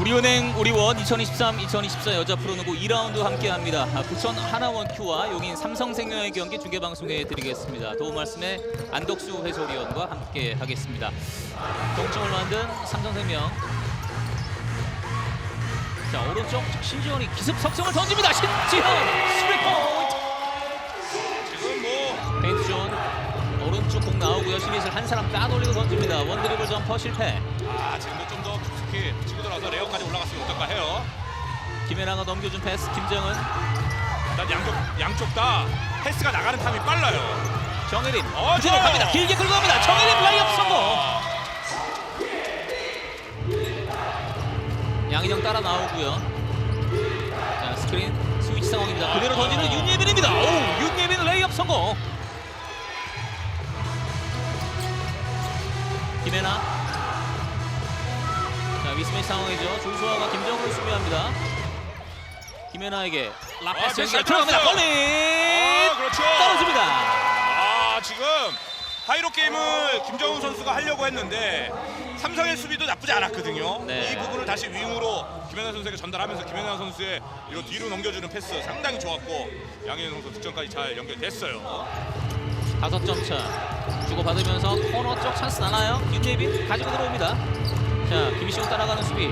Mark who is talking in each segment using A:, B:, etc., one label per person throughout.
A: 우리은행 우리원 2023-2024 여자 프로농구 2라운드 함께합니다. 아, 부천 하나원큐와 용인 삼성생명의 경기 중계 방송해 드리겠습니다. 도움 말씀에 안덕수 해설위원과 함께하겠습니다. 동점을 만든 삼성생명. 자 오른쪽 신지현이 기습 석점을 던집니다. 신지현 스리포인트.
B: 지금 뭐
A: 페인트 존 오른쪽 공 나오고요. 신이슬 한 사람 따돌리고 던집니다. 원드리블 점퍼 실패.
B: 아, 지금도 좀더 깊숙이 치고 들어가서 레어까지 올라갔으면 어떨까 해요.
A: 김혜나가 넘겨준 패스 김정은
B: 일단 양쪽 양쪽 다 패스가 나가는 타임이 빨라요.
A: 정혜린
B: 어,
A: 그대로
B: 좋아요.
A: 갑니다. 길게 끌고 갑니다. 정혜린 라이업 성공.
B: 아,
A: 양희정 따라 나오고요. 자 스크린 스위치 상황입니다. 그대로 던지는 윤예빈입니다. 오 윤예빈 레이업 성공. 김혜나. 자 미스매치 상황이죠. 조수아가 김정우를 수비합니다. 김혜나에게 라페스
B: 아,
A: 연결 들어갑니다. 골밑
B: 아, 그렇죠.
A: 떨어집니다.
B: 아, 지금 하이로 게임을 김정훈 선수가 하려고 했는데 삼성의 수비도 나쁘지 않았거든요.
A: 네.
B: 이 부분을 다시 윙으로 김연아 선수에게 전달하면서 김연아 선수의 이로 뒤로 넘겨주는 패스 상당히 좋았고 양현 선수 득점까지 잘 연결됐어요.
A: 다섯 점 차. 주고 받으면서 코너 쪽 찬스 나나요? 윤예빈 가지고 들어옵니다. 자, 김시훈 따라가는 수비.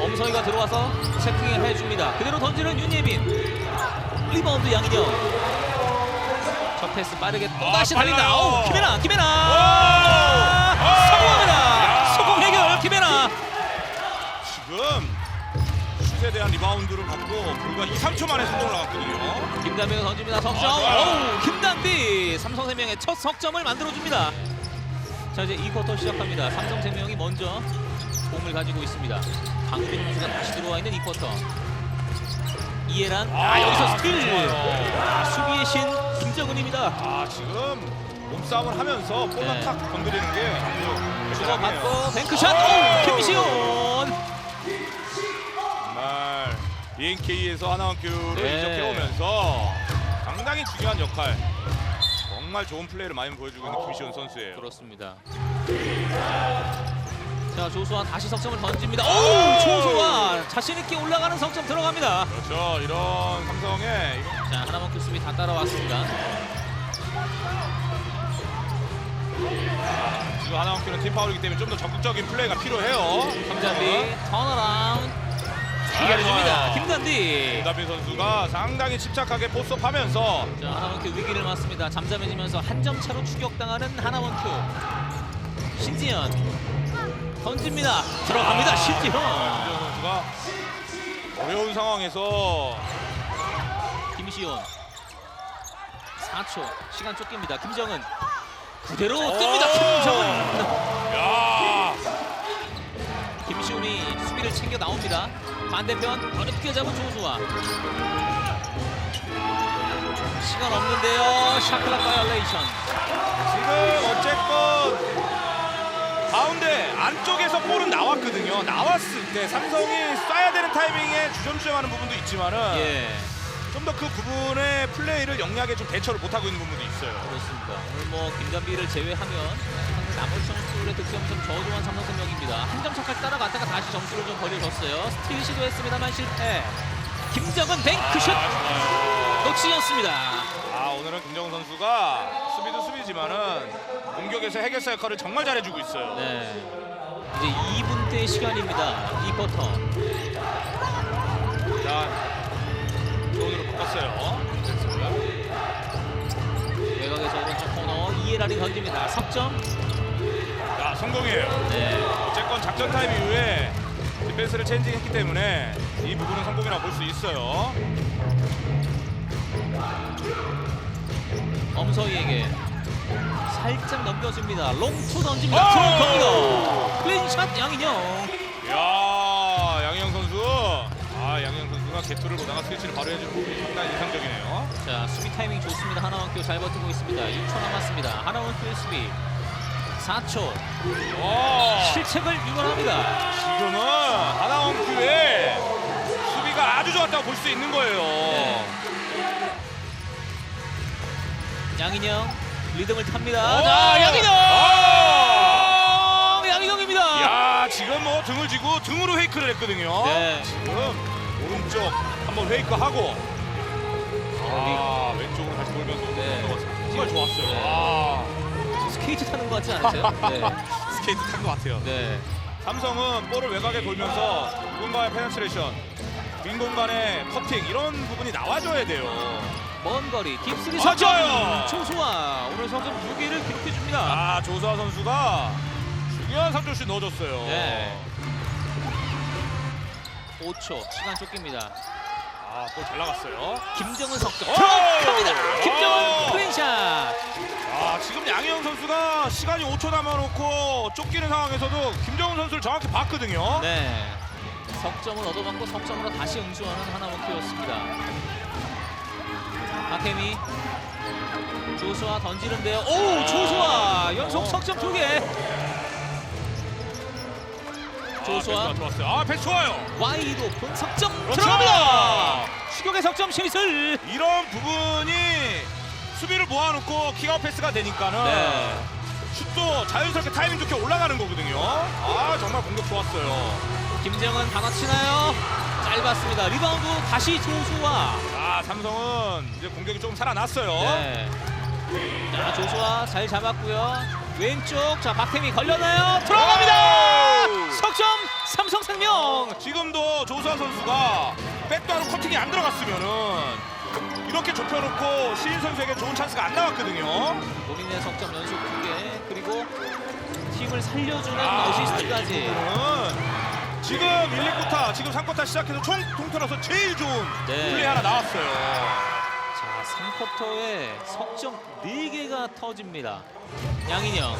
A: 엄성이가 들어와서 채팅을 해줍니다. 그대로 던지는 윤예빈. 리바운드 양인영. 첫 패스 빠르게 또
B: 아,
A: 다시 달린다. 오, 김혜나, 김혜나.
B: 오!
A: 성공합니다.
B: 야.
A: 성공 해결, 김혜나.
B: 지금 슛에 대한 리바운드를 받고 불과 2, 3초 만에 성공을 나갔거든요.
A: 김단비가 던집니다. 석점.
B: 아.
A: 오, 김단비. 삼성생명의 첫 석점을 만들어줍니다. 자 이제 2쿼터 시작합니다. 삼성생명이 먼저 공을 가지고 있습니다. 강빈 선수가 다시 들어와 있는 2쿼터. 이해란. 아,
B: 아,
A: 여기서 스틸.
B: 좋아요.
A: 아, 수비의 신 김정은입니다.
B: 아 지금 몸싸움을 하면서 볼만
A: 네.
B: 탁 건드리는 게
A: 주고. 받고 뱅크샷.
B: 아.
A: 오, 김시훈.
B: 정말 ENK에서 하나원큐를
A: 네.
B: 이적해 오면서 상당히 중요한 역할. 정말 좋은 플레이를 많이 보여주고 있는 김시훈 선수예요.
A: 그렇습니다. 자 조수아 다시 석점을 던집니다. 오, 조수아 자신 있게 올라가는 석점 들어갑니다.
B: 그렇죠. 이런 삼성의 이런
A: 자 하나만큼 수비 다 따라왔습니다.
B: 지금 하나원큐는 팀 파울이기 때문에 좀 더 적극적인 플레이가 필요해요.
A: 김단비 턴어라운드.
B: 좋아요.
A: 김단비.
B: 김다빈 선수가 상당히 집착하게 포스업하면서
A: 자 하나원큐 위기를 맞습니다. 잠잠해지면서 한 점 차로 추격당하는 하나원큐. 신지현 던집니다. 들어갑니다. 신지현.
B: 김지현 선수가 어려운 상황에서
A: 김시온 4초 시간 쫓깁니다. 김정은 그대로 뜹니다. 김정은.
B: 야
A: 김시훈이 수비를 챙겨 나옵니다. 반대편 어렵게 잡은 조수아. 시간 없는데요. 샤클락 바이올레이션.
B: 지금 어쨌건 가운데 안쪽에서 볼은 나왔거든요. 나왔을 때 삼성이 쏴야 되는 타이밍에 주저주저하는 부분도 있지만은
A: 예,
B: 좀 더 그 부분의 플레이를 영리하게 좀 대처를 못하고 있는 부분도 있어요.
A: 그렇습니다. 오늘 뭐 김단비를 제외하면 나머지 선수들의 득점 좀 저조한 삼성생명입니다. 한 점 차까지 따라갔다가 다시 점수를 좀 벌려줬어요. 스틸 시도했습니다만 실패. 김정은 뱅크슛
B: 아,
A: 않습니다.
B: 아 오늘은 김정은 선수가 수비도 수비지만은 공격에서 해결사 역할을 정말 잘해주고 있어요.
A: 네. 이제 2분 대 시간입니다. 2쿼터.
B: 자 조은으로 바꿨어요.
A: 외곽에서 오른쪽 코너 이해란이 던집니다. 석점.
B: 자 성공이에요.
A: 네.
B: 어쨌건 작전 타임 이후에 디펜스를 체인징했기 때문에 이 부분은 성공이라고 볼 수 있어요.
A: 엄서희에게 살짝 넘겨줍니다. 롱투 던집니다.
B: 오!
A: 들어갑니다. 클린샷 양인영.
B: 야 양희영 선수. 아 양희영 선수가 개투를 보다가 스위치를 바로 해주는 부분이 상당히 인상적이네요.
A: 자 수비 타이밍 좋습니다. 하나원큐 잘 버티고 있습니다. 6초 남았습니다. 하나원큐의 수비 4초
B: 와
A: 실책을 유발합니다.
B: 지금은 하나원큐의 수비가 아주 좋았다고 볼 수 있는 거예요.
A: 네. 양인영 리듬을 탑니다.
B: 오!
A: 자 양인영
B: 아!
A: 양인영입니다.
B: 야 지금 뭐 등을 쥐고 등으로 페이크를 했거든요.
A: 네.
B: 지금 오른쪽 한번 페이크 하고 아 왼쪽으로 다시 돌면서
A: 네.
B: 넘어갔어요. 정말 좋았어요.
A: 네.
B: 아,
A: 스케이트 타는 것 같지 않으세요? 네.
B: 스케이트 탄 것 같아요.
A: 네.
B: 삼성은 볼을 외곽에 돌면서 누군가의 페네트레이션, 빈 공간의 커팅 이런 부분이 나와줘야 돼요.
A: 먼 거리 깁스리
B: 맞아요.
A: 조수아 오늘 석점 2개를 기록해 줍니다.
B: 아 조수아 선수가 중요한 3점슛 넣어줬어요.
A: 네. 5초 시간 쫓깁니다.
B: 아볼 잘 나갔어요.
A: 김정은 석점
B: 오!
A: 들어갑니다.
B: 오!
A: 김정은 클린샷.
B: 아 지금 양희영 선수가 시간이 5초 남아놓고 쫓기는 상황에서도 김정은 선수를 정확히 봤거든요.
A: 네. 석점을 얻어맞고 석점으로 다시 응수하는 하나원큐였습니다. 박혜미 조수아 던지는데요. 오 조수아 연속 석점 두 개. 조수아.
B: 아, 좋았어요. 아 패스 좋아요.
A: 와이드 오픈 석점
B: 그렇죠.
A: 들어갑니다. 추격의 석점 시슬.
B: 이런 부분이 수비를 모아놓고 킥아웃 패스가 되니까는
A: 네.
B: 슛도 자연스럽게 타이밍 좋게 올라가는 거거든요. 아 정말 공격 좋았어요.
A: 김정은 받아치나요? 짧았습니다. 리바운드 다시 조수아.
B: 아 삼성은 이제 공격이 조금 살아났어요.
A: 네. 자 조수아 잘 잡았고요. 왼쪽 자 박태미 걸렸나요? 들어갑니다.
B: 오!
A: 석점 삼성 생명.
B: 지금도 조수아 선수가 백도하로 커팅이 안 들어갔으면은 이렇게 좁혀놓고 시인 선수에게 좋은 찬스가 안 나왔거든요.
A: 본인의 석점 연속 두 개. 그리고 팀을 살려주는
B: 아,
A: 어시스트까지.
B: 지금 1, 2쿼터, 지금 3쿼터 시작해서 총 통틀어서 제일 좋은
A: 네.
B: 플레이 하나 나왔어요.
A: 자 3쿼터에 석점 4개가 터집니다. 양인영.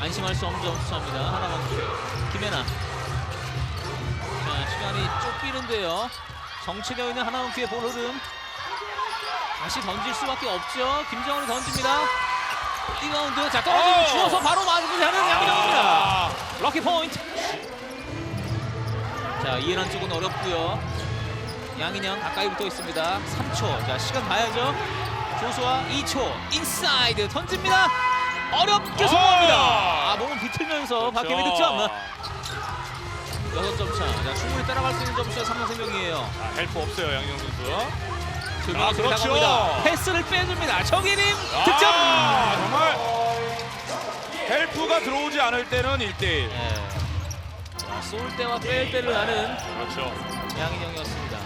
A: 안심할 수 없는 점수차입니다. 하나만 큐. 김혜나. 자 시간이 쫓기는데요. 정체되어 있는 하나만 큐의 볼 흐름. 다시 던질 수밖에 없죠. 김정은이 던집니다. 리바운드. 자 떨어지고
B: 오!
A: 주어서 바로 마무리하는 양인영입니다.
B: 아,
A: 럭키 포인트. 자 이해란 쪽은 어렵고요. 양인영 가까이 붙어 있습니다. 3초. 자 시간 봐야죠. 조수아 2초. 인사이드 던집니다. 어렵게
B: 오!
A: 성공합니다. 아 몸을 비틀면서 박혜미
B: 그렇죠.
A: 득점. 6점 차. 자 충분히 따라갈 수 있는 점수의 삼성생명이에요.
B: 아, 헬프 없어요, 양경 선수.
A: 두
B: 아, 그렇죠.
A: 나갑니다. 패스를 빼줍니다. 정예림 득점.
B: 아, 정말 헬프가 들어오지 않을 때는 1대1.
A: 네. 자, 쏠 때와 뺄 때를 아는
B: 그렇죠.
A: 양인영이었습니다.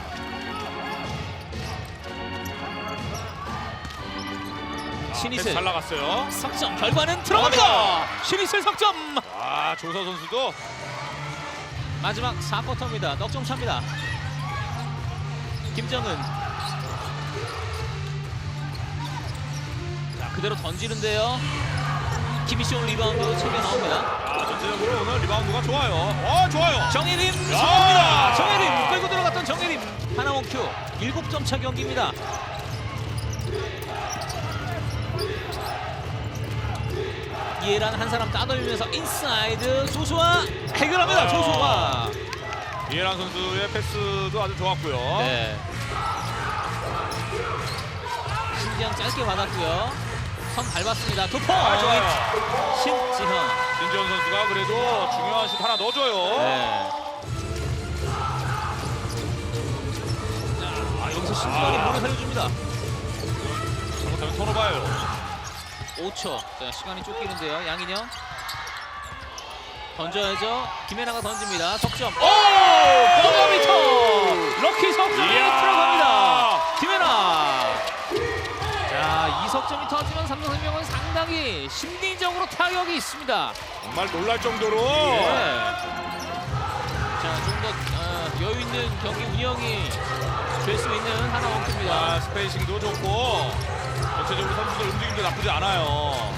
B: 패스
A: 신이슬
B: 잘 나갔어요.
A: 석점 결과는 들어갑니다. 신이슬 석점.
B: 아, 조서 선수도
A: 마지막 4쿼터입니다. 넉점 차입니다. 김정은. 그대로 던지는데요. 김희시온 리바운드 책에 나옵니다.
B: 아, 전체적으로 오늘 리바운드가 좋아요. 어, 좋아요.
A: 정예림
B: 야!
A: 성공입니다. 정예림 끌고 들어갔던 정예림 하나원 큐 7점 차 경기입니다. 이해란 한 사람 따돌리면서 인사이드 조수아 해결합니다.
B: 아.
A: 조수아.
B: 이해란 선수의 패스도 아주 좋았고요.
A: 네. 신지현 짧게 받았고요. 선 밟았습니다. 두 포인트.
B: 아, 좋아요.
A: 신지현.
B: 신지현 선수가 그래도 중요한 슛 하나 넣어줘요.
A: 네. 자, 아, 여기서 신지현이
B: 아.
A: 볼을 살려줍니다.
B: 잘못하면 턴오버예요.
A: 5초. 자, 시간이 쫓기는데요. 양인영. 던져야죠. 김혜나가 던집니다. 석점. 오! 버너미터! 럭키 석점이. 들어갑니다. 석점이 터지면 삼성생명은 상당히 심리적으로 타격이 있습니다.
B: 정말 놀랄 정도로
A: 네. 자, 좀더 어, 여유 있는 경기 운영이 될 수 있는 하나.
B: 아, 스페이싱도 좋고 전체적으로 선수들 움직임도 나쁘지 않아요.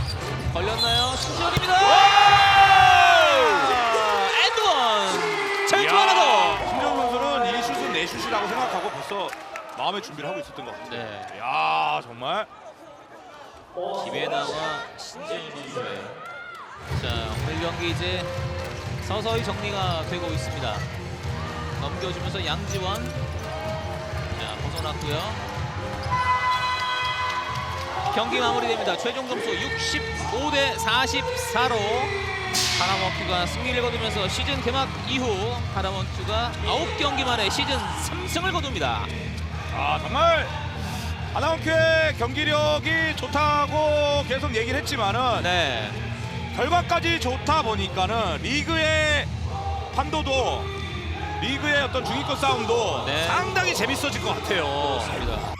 A: 걸렸나요? 신지현입니다. 엔드원. 자, 왼쪽
B: 이야,
A: 하나 더.
B: 신지현 선수는 이 슛은 내 슛이라고 생각하고 벌써 마음의 준비를 하고 있었던 것 같아요.
A: 네.
B: 야 정말
A: 김혜나와 신지현 선수의 자 오늘 경기 이제 서서히 정리가 되고 있습니다. 넘겨주면서 양지원 자 벗어났고요. 경기 마무리됩니다. 최종 점수 65 대 44로 하나원큐가 승리를 거두면서 시즌 개막 이후 하나원큐가 9경기 만에 시즌 3승을 거둡니다.
B: 아 정말 하나원큐의 경기력이 좋다고 계속 얘기를 했지만은
A: 네.
B: 결과까지 좋다 보니까는 리그의 판도도 리그의 어떤 중위권 싸움도
A: 네.
B: 상당히 재밌어질 것 같아요.
A: 그렇습니다.